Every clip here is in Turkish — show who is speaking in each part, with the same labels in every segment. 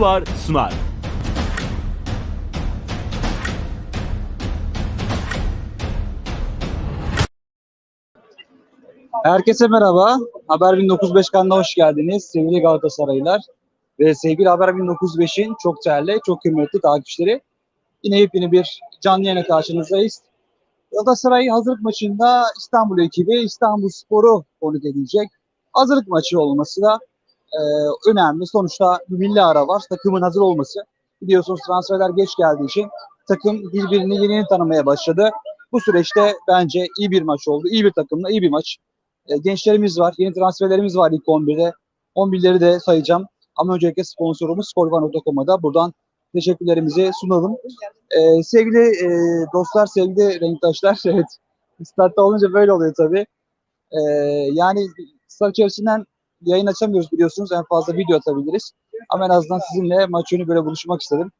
Speaker 1: var sunar.
Speaker 2: Herkese merhaba. Haber 1905 kanalına hoş geldiniz sevgili Galatasaraylılar. Ve sevgili Haber 1905'in çok değerli, çok kıymetli takipçileri. Yine yepyeni bir canlı yayına karşınızdayız. Galatasaray hazırlık maçında İstanbul ekibi İstanbul Spor'u konuk edecek. Hazırlık maçı olması da e, önemli. Sonuçta bir milli ara var. Takımın hazır olması. Biliyorsunuz transferler geç geldiği için takım birbirini yeni yeni tanımaya başladı. Bu süreçte bence iyi bir maç oldu. İyi bir takımla iyi bir maç. E, gençlerimiz var. Yeni transferlerimiz var ilk 11'de. 11'leri de sayacağım. Ama öncelikle sponsorumuz Skorvan.com'a da buradan teşekkürlerimizi sunalım. E, sevgili e, dostlar, sevgili renktaşlar, evet. Statta olunca böyle oluyor tabii. E, yani stat içerisinden yayın açamıyoruz biliyorsunuz. En fazla video atabiliriz. Ama en azından sizinle maç önü böyle buluşmak istedim.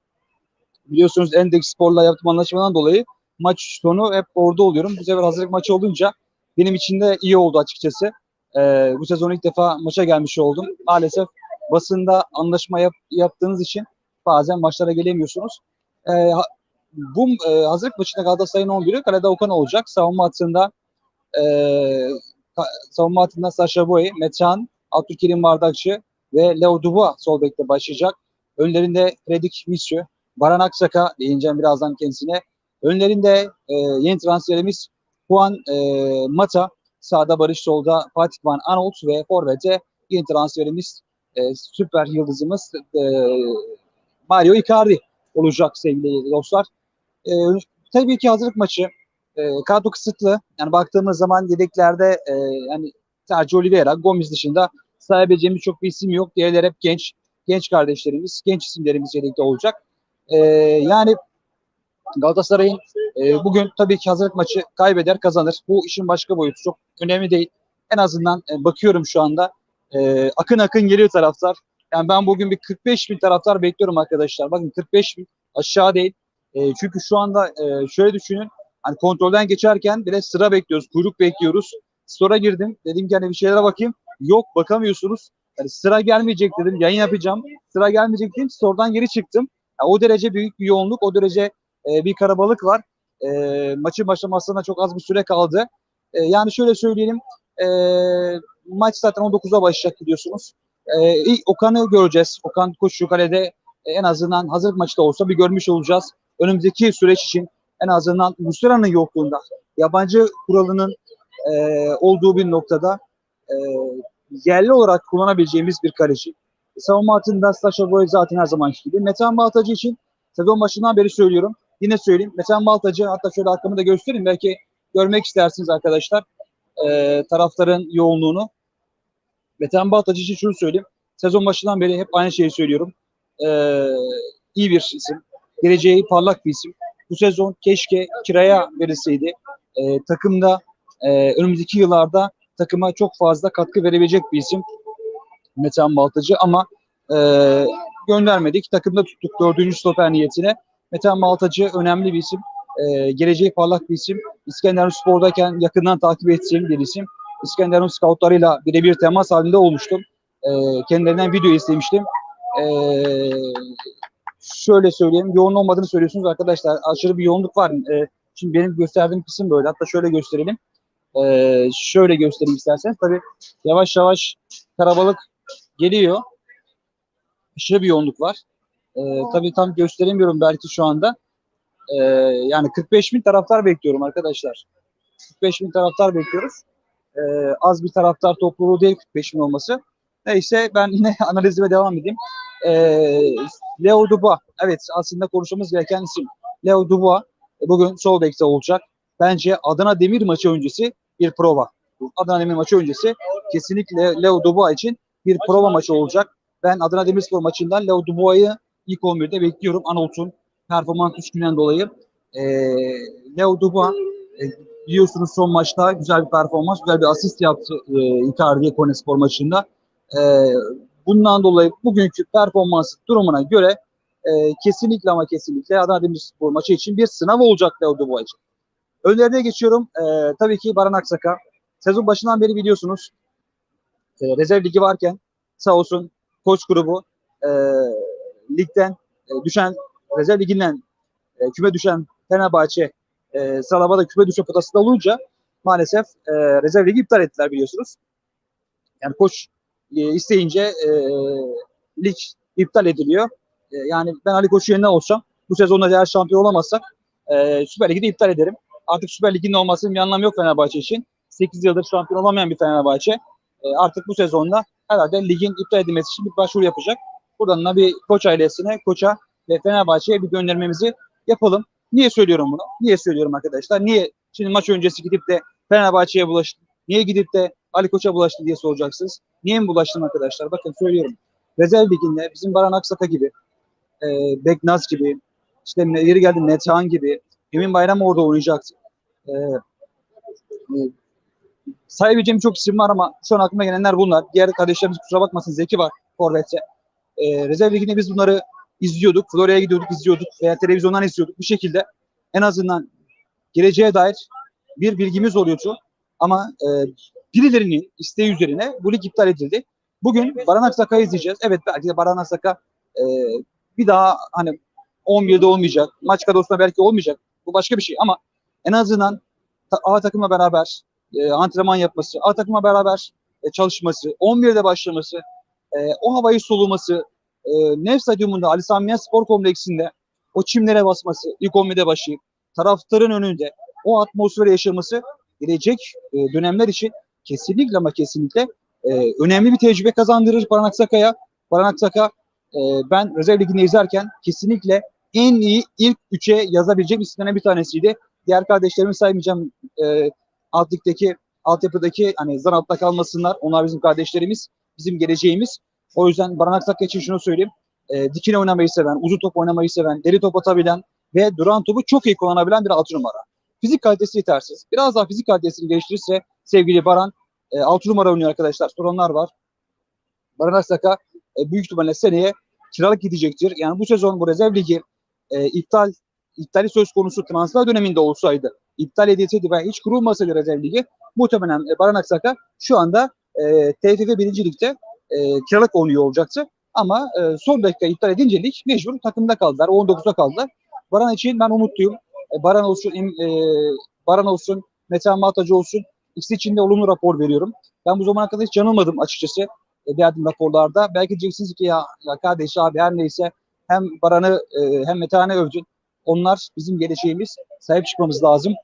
Speaker 2: Biliyorsunuz Endeks Spor'la yaptığım anlaşmadan dolayı maç sonu hep orada oluyorum. Bu sefer hazırlık maçı olunca benim için de iyi oldu açıkçası. Ee, bu sezon ilk defa maça gelmiş oldum. Maalesef basında anlaşma yap, yaptığınız için bazen maçlara gelemiyorsunuz. Ee, ha- bu e, hazırlık maçında Galatasaray'ın 11'i kalede Okan olacak. Savunma hattında e, savunma hattında Saşa Boy, Metehan, Abdülkerim Bardakçı ve Leo Dubois sol bekte başlayacak. Önlerinde Fredik Misio, Baran Aksaka değineceğim birazdan kendisine. Önlerinde e, yeni transferimiz Juan e, Mata, sağda Barış Sol'da Fatih Van Anolt ve Forvet'e yeni transferimiz e, süper yıldızımız e, Mario Icardi olacak sevgili dostlar. E, tabii ki hazırlık maçı e, kadro kısıtlı. Yani baktığımız zaman yedeklerde e, yani Sergio Oliveira, Gomis dışında sayabileceğimiz çok bir isim yok. Diğerleri hep genç, genç kardeşlerimiz, genç isimlerimiz yedekte olacak. E, yani Galatasaray'ın e, bugün tabii ki hazırlık maçı kaybeder kazanır. Bu işin başka boyutu çok önemli değil. En azından e, bakıyorum şu anda e, akın akın geliyor taraftar. Yani ben bugün bir 45 bin taraftar bekliyorum arkadaşlar. Bakın 45 bin aşağı değil. E, çünkü şu anda e, şöyle düşünün. Hani kontrolden geçerken bile sıra bekliyoruz, kuyruk bekliyoruz. Sonra girdim. Dedim ki hani bir şeylere bakayım. Yok bakamıyorsunuz. Yani sıra gelmeyecek dedim. Yayın yapacağım. Sıra gelmeyecek dedim. Sonradan geri çıktım. Yani o derece büyük bir yoğunluk, o derece e, bir karabalık var. E, maçın başlamasına çok az bir süre kaldı. E, yani şöyle söyleyelim. E, maç zaten 19'a başlayacak biliyorsunuz. E, ilk Okan'ı göreceğiz. Okan Koçu kalede e, en azından hazırlık maçta olsa bir görmüş olacağız. Önümüzdeki süreç için en azından Muslera'nın yokluğunda yabancı kuralının e, olduğu bir noktada e, yerli olarak kullanabileceğimiz bir kaleci. Savunma hattında Sasha Boy zaten her zamanki gibi. Metehan Baltacı için sezon başından beri söylüyorum. Yine söyleyeyim. Metehan Baltacı hatta şöyle arkamı da göstereyim. Belki görmek istersiniz arkadaşlar. E, taraftarın yoğunluğunu. Metehan Baltacı için şunu söyleyeyim. Sezon başından beri hep aynı şeyi söylüyorum. E, iyi bir isim. Geleceği parlak bir isim. Bu sezon keşke kiraya verilseydi. E, takımda e, önümüzdeki yıllarda takıma çok fazla katkı verebilecek bir isim. Metehan Baltacı ama e, göndermedik. Takımda tuttuk dördüncü stoper niyetine. Metehan Baltacı önemli bir isim. E, geleceği parlak bir isim. İskenderun Spor'dayken yakından takip ettiğim bir isim. İskenderun scoutlarıyla birebir temas halinde olmuştum. E, kendilerinden video istemiştim. E, şöyle söyleyeyim. Yoğun olmadığını söylüyorsunuz arkadaşlar. Aşırı bir yoğunluk var. E, şimdi benim gösterdiğim kısım böyle. Hatta şöyle gösterelim. E, şöyle göstereyim isterseniz. Tabii yavaş yavaş karabalık geliyor. Aşırı bir yoğunluk var. E, tabii tam gösteremiyorum belki şu anda. E, yani 45 bin taraftar bekliyorum arkadaşlar. 45 bin taraftar bekliyoruz. E, az bir taraftar topluluğu değil 45 bin olması. Neyse ben yine analizime devam edeyim. E, Leo Dubois. Evet aslında konuşmamız gereken isim. Leo Dubois e, bugün sol bekte olacak. Bence Adana Demir maçı öncesi bir prova. Adana Demir maçı öncesi kesinlikle Leo Dubois için bir prova maçı olacak. Ben Adana Demirspor maçından Leo Dubois'ı ilk 11'de bekliyorum. Anolt'un performans düşkünden dolayı. E, Leo Dubois e, biliyorsunuz son maçta güzel bir performans, güzel bir asist yaptı e, Icardi'ye Konespor maçında. E, bundan dolayı bugünkü performans durumuna göre e, kesinlikle ama kesinlikle Adana Demirspor maçı için bir sınav olacak Leo Dubois için. Önlerine geçiyorum. E, tabii ki Baran Aksaka. Sezon başından beri biliyorsunuz e, rezerv ligi varken sağ olsun koç grubu e, ligden e, düşen rezerv liginden e, küme düşen Fenerbahçe e, sıralamada küme düşme potasında olunca maalesef e, rezerv ligi iptal ettiler biliyorsunuz. Yani koç e, isteyince e, lig iptal ediliyor. E, yani ben Ali Koç'un yerine olsam bu sezonda eğer şampiyon olamazsak e, Süper Lig'i de iptal ederim. Artık Süper Lig'in olmasının bir anlamı yok Fenerbahçe için. 8 yıldır şampiyon olamayan bir Fenerbahçe e, artık bu sezonda herhalde ligin iptal edilmesi için bir başvuru yapacak. Buradan da bir koç ailesine, koça ve Fenerbahçe'ye bir göndermemizi yapalım. Niye söylüyorum bunu? Niye söylüyorum arkadaşlar? Niye şimdi maç öncesi gidip de Fenerbahçe'ye bulaştı? Niye gidip de Ali Koç'a bulaştı diye soracaksınız. Niye mi bulaştım arkadaşlar? Bakın söylüyorum. Rezerv liginde bizim Baran Aksaka gibi, e, Beknaz gibi, işte yeri geldi Netan gibi, Emin Bayram orada oynayacaktı. E, e, sayabileceğim çok isim var ama şu an aklıma gelenler bunlar. Diğer kardeşlerimiz kusura bakmasın Zeki var Forvet'te. E, rezerv liginde biz bunları izliyorduk. Florya'ya gidiyorduk, izliyorduk veya televizyondan izliyorduk. Bir şekilde en azından geleceğe dair bir bilgimiz oluyordu. Ama e, birilerinin isteği üzerine bu lig iptal edildi. Bugün Baran Aksaka'yı izleyeceğiz. Evet belki de Baran Aksaka e, bir daha hani 11'de olmayacak. Maç kadrosunda belki olmayacak. Bu başka bir şey ama en azından A takımla beraber e, antrenman yapması, A takımla beraber e, çalışması, 11'de başlaması, e, o havayı soluması, e, Nev Stadyumunda Ali Sami Spor Kompleksinde o çimlere basması, ilk 11'de başlayıp taraftarın önünde o atmosferi yaşaması gelecek e, dönemler için kesinlikle ama kesinlikle e, önemli bir tecrübe kazandırır Baran Aksaka'ya. Baran Aksaka e, ben Rezerv Ligi'nde izlerken kesinlikle en iyi ilk üçe yazabilecek isimlerden bir tanesiydi. Diğer kardeşlerimi saymayacağım. E, alt ligdeki, altyapıdaki hani zan altta kalmasınlar. Onlar bizim kardeşlerimiz, bizim geleceğimiz. O yüzden Baran Aksaka için şunu söyleyeyim. E, dikine oynamayı seven, uzun top oynamayı seven, deri top atabilen ve duran topu çok iyi kullanabilen bir altı numara. Fizik kalitesi yetersiz. Biraz daha fizik kalitesini geliştirirse sevgili Baran e, 6 numara oynuyor arkadaşlar. Soranlar var. Baran Aksaka e, büyük ihtimalle seneye kiralık gidecektir. Yani bu sezon bu rezerv ligi e, iptal iptali söz konusu transfer döneminde olsaydı, iptal edilseydi ve hiç kurulmasaydı rezerv ligi muhtemelen e, Baran Aksaka şu anda e, TFF 1. Lig'de e, kiralık oynuyor olacaktı. Ama e, son dakika iptal edince lig mecbur takımda kaldılar. 19'da kaldılar. Baran için ben umutluyum. E, Baran olsun, e, Baran olsun, Metehan Maltacı olsun. İkisi için de olumlu rapor veriyorum. Ben bu zamana kadar hiç yanılmadım açıkçası e, verdiğim raporlarda. Belki diyeceksiniz ki ya, ya kardeş abi her neyse hem Baran'ı e, hem Metehan'ı övdün. Onlar bizim geleceğimiz. Sahip çıkmamız lazım.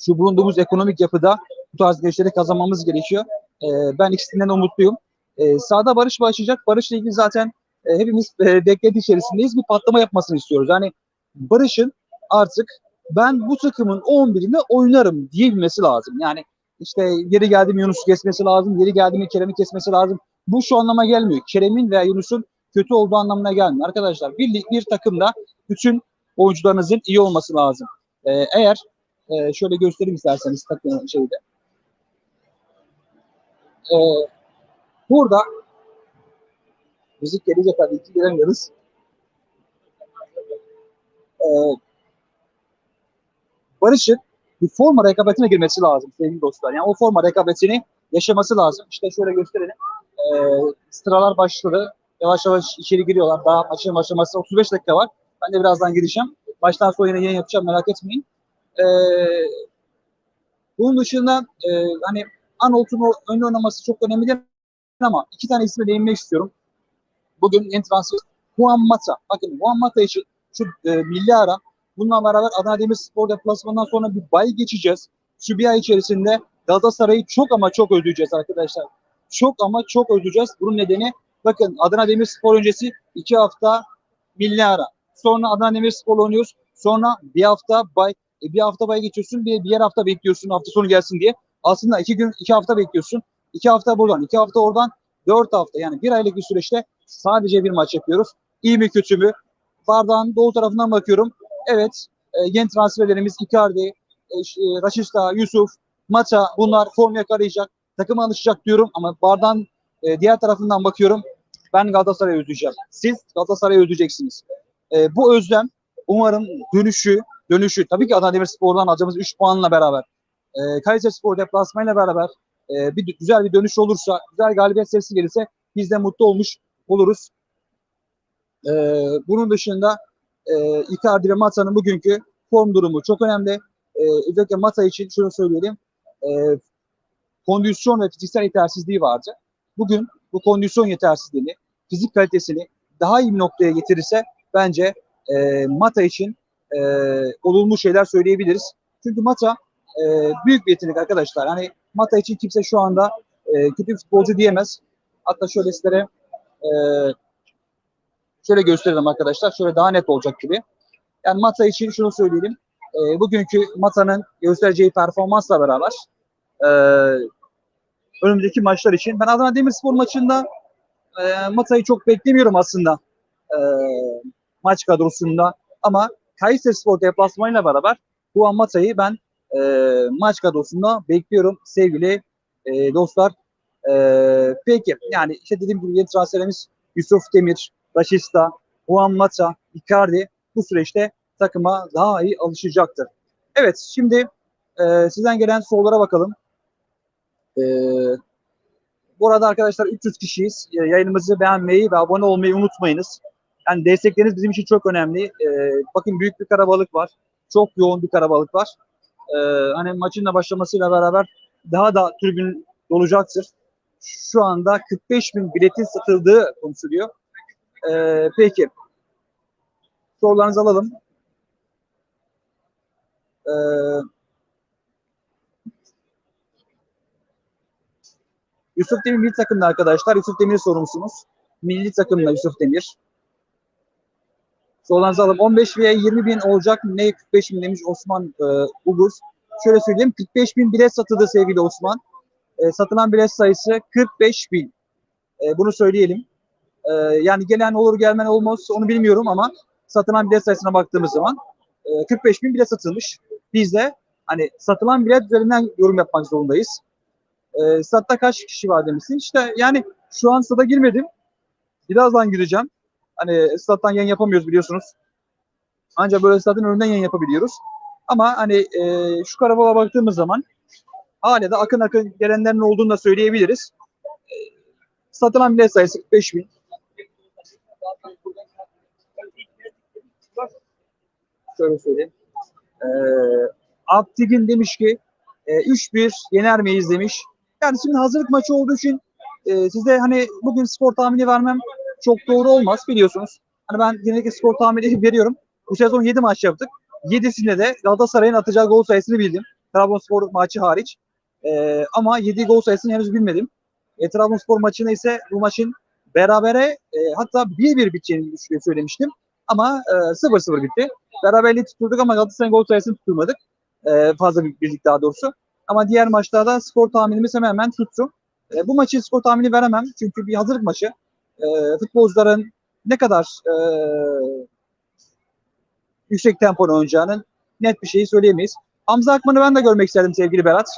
Speaker 2: Şu bulunduğumuz ekonomik yapıda bu tarz gençleri kazanmamız gerekiyor. E, ben ikisinden de umutluyum. E, sahada Barış başlayacak. Barış'la ilgili zaten e, hepimiz e, beklenti içerisindeyiz. Bir patlama yapmasını istiyoruz. Yani Barış'ın artık ben bu takımın 11'inde oynarım diyebilmesi lazım. Yani işte yeri geldi mi Yunus'u kesmesi lazım, yeri geldi mi Kerem'i kesmesi lazım. Bu şu anlama gelmiyor. Kerem'in veya Yunus'un kötü olduğu anlamına gelmiyor. Arkadaşlar bir, bir takımda bütün oyuncularınızın iyi olması lazım. Ee, eğer e, şöyle göstereyim isterseniz takımın şeyde. Ee, burada müzik gelince tabii ki giremiyoruz. Ee, Barış'ın bir forma rekabetine girmesi lazım sevgili dostlar. Yani o forma rekabetini yaşaması lazım. İşte şöyle gösterelim. Ee, sıralar başladı. Yavaş yavaş içeri giriyorlar. Daha maçın başlaması 35 dakika var. Ben de birazdan gireceğim. Baştan sonra yine yayın yapacağım merak etmeyin. Ee, bunun dışında e, hani Anolt'un ön oynaması çok önemli değil ama iki tane isme değinmek istiyorum. Bugün en transfer Juan Mata. Bakın Juan Mata için şu e, milli ara Bununla beraber Adana Demirspor deplasmanından sonra bir bay geçeceğiz. Şu bir ay içerisinde Galatasaray'ı çok ama çok özleyeceğiz arkadaşlar. Çok ama çok özleyeceğiz. Bunun nedeni bakın Adana Demirspor öncesi iki hafta milli ara. Sonra Adana Demirspor oynuyoruz. Sonra bir hafta bay e, bir hafta bay geçiyorsun. Bir, bir hafta bekliyorsun hafta sonu gelsin diye. Aslında iki gün iki hafta bekliyorsun. İki hafta buradan, iki hafta oradan, dört hafta yani bir aylık bir süreçte sadece bir maç yapıyoruz. İyi mi kötü mü? Bardağın doğu tarafından bakıyorum. Evet, e, yeni transferlerimiz Icardi, e, e, Raşista, Yusuf, Mata bunlar form yakalayacak, takıma alışacak diyorum ama bardan e, diğer tarafından bakıyorum. Ben Galatasaray'ı özleyeceğim. Siz Galatasaray'ı özleyeceksiniz. E, bu özlem umarım dönüşü, dönüşü tabii ki Adana Demirspor'dan alacağımız 3 puanla beraber, e, Kayserispor deplasmanıyla beraber e, bir güzel bir dönüş olursa, güzel galibiyet serisi gelirse biz de mutlu olmuş oluruz. E, bunun dışında e, Icardi ve Mata'nın bugünkü form durumu çok önemli. E, özellikle Mata için şunu söyleyelim. E, kondisyon ve fiziksel yetersizliği vardı. Bugün bu kondisyon yetersizliğini, fizik kalitesini daha iyi bir noktaya getirirse bence e, Mata için e, olumlu şeyler söyleyebiliriz. Çünkü Mata e, büyük bir yetenek arkadaşlar. Hani Mata için kimse şu anda e, kötü bir futbolcu diyemez. Hatta şöyle sizlere e, şöyle gösterelim arkadaşlar. Şöyle daha net olacak gibi. Yani Mata için şunu söyleyelim. E, bugünkü Mata'nın göstereceği performansla beraber e, önümüzdeki maçlar için ben Adana Demirspor maçında e, Mata'yı çok beklemiyorum aslında e, maç kadrosunda ama Kayserispor deplasmanıyla beraber bu Mata'yı ben e, maç kadrosunda bekliyorum sevgili e, dostlar. E, peki yani işte dediğim gibi yeni transferimiz Yusuf Demir, Raşista, Juan Mata, Icardi bu süreçte takıma daha iyi alışacaktır. Evet şimdi e, sizden gelen sorulara bakalım. E, bu arada arkadaşlar 300 kişiyiz. E, yayınımızı beğenmeyi ve abone olmayı unutmayınız. Yani destekleriniz bizim için çok önemli. E, bakın büyük bir karabalık var. Çok yoğun bir karabalık var. E, hani maçın da başlamasıyla beraber daha da tribün dolacaktır. Şu anda 45 bin biletin satıldığı konuşuluyor. Peki. Sorularınızı alalım. E, Yusuf Demir milli takımda arkadaşlar. Yusuf Demir sorumlusunuz. Milli takımda Yusuf Demir. Sorularınızı alalım. 15 veya 20 bin olacak. Ne 45 bin demiş Osman e, Uguz. Şöyle söyleyeyim. 45 bin bilet satıldı sevgili Osman. E, satılan bilet sayısı 45 bin. E, bunu söyleyelim. E, yani gelen olur gelmen olmaz onu bilmiyorum ama satılan bilet sayısına baktığımız zaman e, 45 bin bilet satılmış. Biz de hani satılan bilet üzerinden yorum yapmak zorundayız. E, statta kaç kişi var demişsin. İşte yani şu an stada girmedim. Birazdan gireceğim. Hani stat'tan yayın yapamıyoruz biliyorsunuz. Ancak böyle stat'ın önünden yayın yapabiliyoruz. Ama hani e, şu karabalığa baktığımız zaman hala da akın akın gelenlerin olduğunu da söyleyebiliriz. E, satılan bilet sayısı 45 bin. Şöyle söyleyeyim. E, Abdigin demiş ki e, 3-1 yener miyiz demiş. Yani şimdi hazırlık maçı olduğu için e, size hani bugün skor tahmini vermem çok doğru olmaz biliyorsunuz. Hani ben genellikle skor tahmini veriyorum. Bu sezon 7 maç yaptık. 7'sinde de Galatasaray'ın atacağı gol sayısını bildim. Trabzonspor maçı hariç. Ee, ama 7 gol sayısını henüz bilmedim. E, Trabzonspor maçını ise bu maçın berabere e, hatta 1-1 biteceğini söylemiştim. Ama e, 0-0 bitti. Beraberliği tutturduk ama Galatasaray'ın gol sayısını tutturmadık. E, fazla bir birlik daha doğrusu. Ama diğer maçlarda skor tahminimiz hemen hemen tuttu. E, bu maçın skor tahmini veremem. Çünkü bir hazırlık maçı e, futbolcuların ne kadar e, yüksek tempolu oynayacağının net bir şeyi söyleyemeyiz. Hamza Akman'ı ben de görmek istedim sevgili Berat.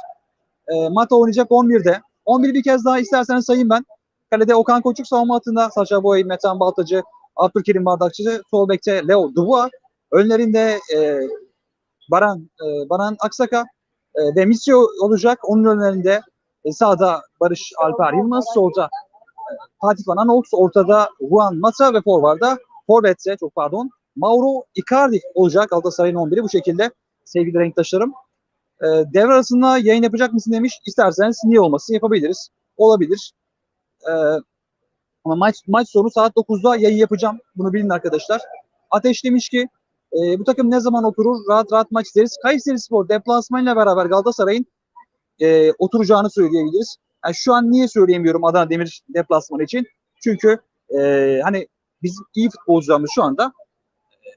Speaker 2: E, Mata oynayacak 11'de. 11 bir kez daha isterseniz sayayım ben. Kalede Okan Koçuk savunma hattında Saşa Boy, Metan Baltacı, Abdülkerim Bardakçı, sol bekte Leo Dubois. Önlerinde e, Baran e, Baran Aksaka e, ve Misio olacak. Onun önlerinde e, sağda Barış Alper Yılmaz, solda Fatih Van Aanholt, ortada Juan Mata ve forvarda Forvet'se çok pardon Mauro Icardi olacak Galatasaray'ın 11'i bu şekilde sevgili renktaşlarım. E, devre arasında yayın yapacak mısın demiş. İsterseniz niye olmasın yapabiliriz. Olabilir. E, ama maç maç sonu saat 9'da yayın yapacağım. Bunu bilin arkadaşlar. Ateş demiş ki e, bu takım ne zaman oturur? Rahat rahat maç izleriz. Kayseri Spor deplasmanıyla beraber Galatasaray'ın e, oturacağını söyleyebiliriz. Yani şu an niye söyleyemiyorum Adana Demir deplasmanı için? Çünkü e, hani bizim iyi futbolcularımız şu anda e,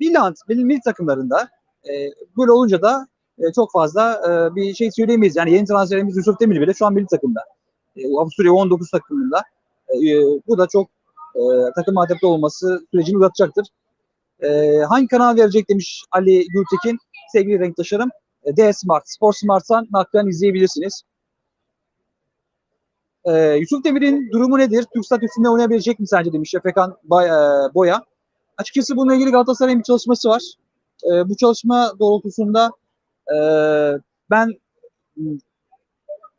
Speaker 2: Milan, milli takımlarında e, böyle olunca da e, çok fazla e, bir şey söyleyemeyiz. Yani yeni transferimiz Yusuf Demir bile şu an milli takımda. E, Avusturya 19 takımında. E, e, bu da çok e, takım adapte olması sürecini uzatacaktır. E, hangi kanal verecek demiş Ali Gültekin. Sevgili renktaşlarım. E, D Smart, Sport Smart'tan naklen izleyebilirsiniz. Ee, Yusuf Demir'in durumu nedir? Türk statüsünde oynayabilecek mi sence demiş Efekan e, Boya. Açıkçası bununla ilgili Galatasaray'ın bir çalışması var. E, bu çalışma doğrultusunda e, ben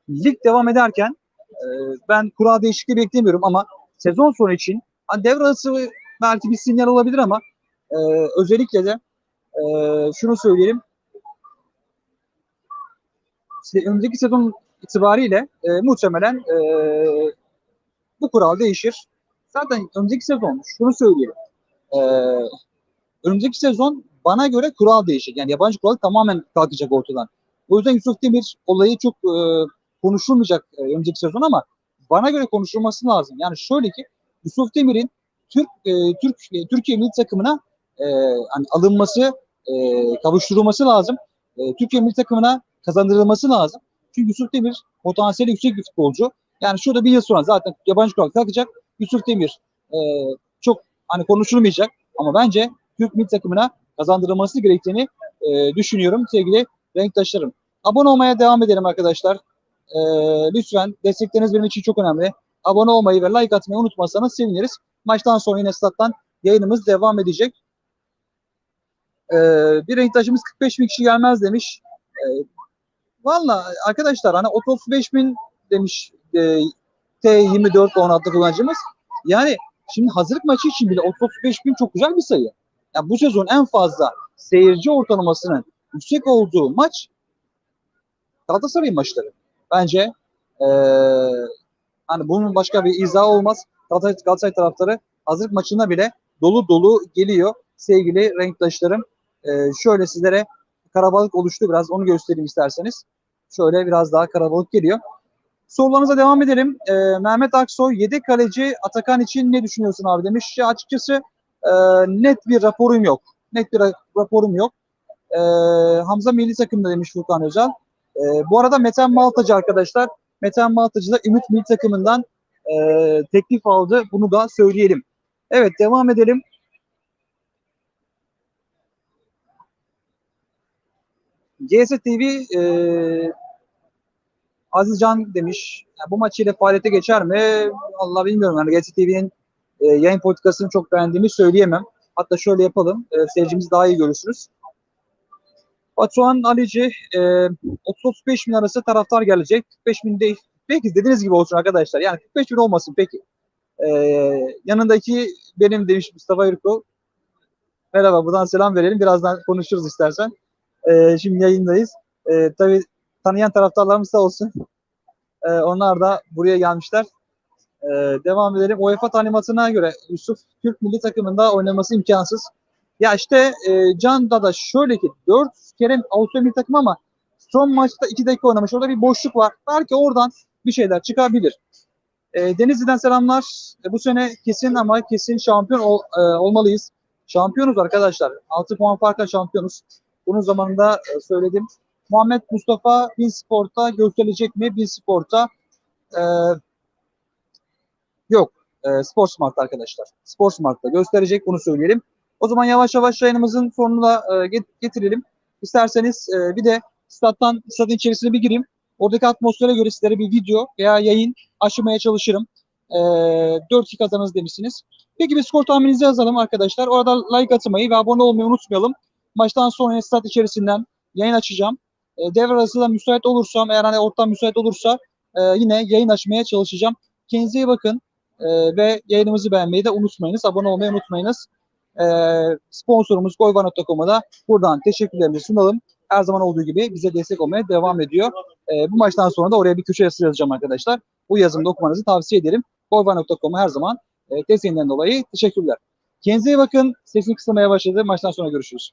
Speaker 2: lig devam ederken e, ben kural değişikliği beklemiyorum ama sezon sonu için Hani devre arası belki bir sinyal olabilir ama e, özellikle de e, şunu söyleyelim. Önümüzdeki sezon itibariyle e, muhtemelen e, bu kural değişir. Zaten önümüzdeki sezon şunu söyleyelim. E, önümüzdeki sezon bana göre kural değişir. Yani yabancı kural tamamen kalkacak ortadan. O yüzden Yusuf Demir olayı çok e, konuşulmayacak e, önümüzdeki sezon ama bana göre konuşulması lazım. Yani şöyle ki Yusuf Demir'in Türk e, Türk e, Türkiye milli takımına e, hani alınması, e, kavuşturulması lazım. E, Türkiye milli takımına kazandırılması lazım. Çünkü Yusuf Demir potansiyeli yüksek bir futbolcu. Yani şurada bir yıl sonra zaten yabancı kural kalkacak. Yusuf Demir e, çok hani konuşulmayacak ama bence Türk milli takımına kazandırılması gerektiğini e, düşünüyorum sevgili renktaşlarım. Abone olmaya devam edelim arkadaşlar. E, lütfen destekleriniz benim için çok önemli. Abone olmayı ve like atmayı unutmazsanız seviniriz. Maçtan sonra yine stat'tan yayınımız devam edecek. E, bir renktaşımız 45 bin kişi gelmez demiş. E, Valla arkadaşlar hani 35 bin demiş e, T24 10 adlı kullanıcımız. Yani şimdi hazırlık maçı için bile 35 bin çok güzel bir sayı. Yani bu sezon en fazla seyirci ortalamasının yüksek olduğu maç Galatasaray maçları. Bence e, hani bunun başka bir izahı olmaz. Galatasaray, Galatasaray taraftarı hazırlık maçına bile dolu dolu geliyor sevgili renktaşlarım. E, şöyle sizlere karabalık oluştu biraz onu göstereyim isterseniz. Şöyle biraz daha karabalık geliyor. Sorularınıza devam edelim. E, Mehmet Aksoy yedek kaleci Atakan için ne düşünüyorsun abi demiş. Ya açıkçası e, net bir raporum yok. Net bir ra- raporum yok. E, Hamza milli takımda demiş Furkan Özel. E, bu arada Metan Maltacı arkadaşlar. Metan Maltacı da Ümit milli takımından e, teklif aldı. Bunu da söyleyelim. Evet devam edelim. GS TV e, Aziz Can demiş. Ya bu maç ile faaliyete geçer mi? Allah bilmiyorum. Yani GS TV'nin e, yayın politikasını çok beğendiğimi söyleyemem. Hatta şöyle yapalım. E, seyircimiz daha iyi görürsünüz. Batuhan Alici e, 30-35 bin arası taraftar gelecek. 45 bin değil. Peki dediğiniz gibi olsun arkadaşlar. Yani 45 bin olmasın peki. E, yanındaki benim demiş Mustafa Yurko. Merhaba buradan selam verelim. Birazdan konuşuruz istersen. E, şimdi yayındayız. E, tabii tanıyan taraftarlarımız sağ olsun. E, onlar da buraya gelmişler. E, devam edelim. UEFA talimatına göre Yusuf Türk milli takımında oynaması imkansız. Ya işte e, Can da da şöyle ki 4 kere Avusturya milli takım ama son maçta 2 dakika oynamış. Orada bir boşluk var. Belki oradan bir şeyler çıkabilir. E, Denizli'den selamlar. E, bu sene kesin ama kesin şampiyon ol- e, olmalıyız. Şampiyonuz arkadaşlar. 6 puan farkla şampiyonuz. Bunun zamanında e, söyledim. Muhammed Mustafa Bin Sport'a gösterilecek mi? Bin Sport'a e, yok. E, Spor Smart arkadaşlar. Spor Smart'ta gösterecek bunu söyleyelim. O zaman yavaş yavaş yayınımızın sonuna e, get- getirelim. İsterseniz e, bir de stat'tan stadın içerisine bir gireyim. Oradaki atmosfere göre sizlere bir video veya yayın aşımaya çalışırım. E, 4 kazanız demişsiniz. Peki bir skor tahmininizi yazalım arkadaşlar. Orada like atmayı ve abone olmayı unutmayalım. Maçtan sonra stat içerisinden yayın açacağım. E, devre arası da müsait olursam, eğer hani ortam müsait olursa e, yine yayın açmaya çalışacağım. Kendinize iyi bakın e, ve yayınımızı beğenmeyi de unutmayınız. Abone olmayı unutmayınız. E, sponsorumuz Goyva.com'a da buradan teşekkürlerimizi sunalım. Her zaman olduğu gibi bize destek olmaya devam ediyor. E, bu maçtan sonra da oraya bir köşe yazısı yazacağım arkadaşlar. Bu yazımda okumanızı tavsiye ederim. Goyva.com'a her zaman e, desteğinden dolayı teşekkürler. Kendinize iyi bakın. Sesini kısmaya başladı. Maçtan sonra görüşürüz.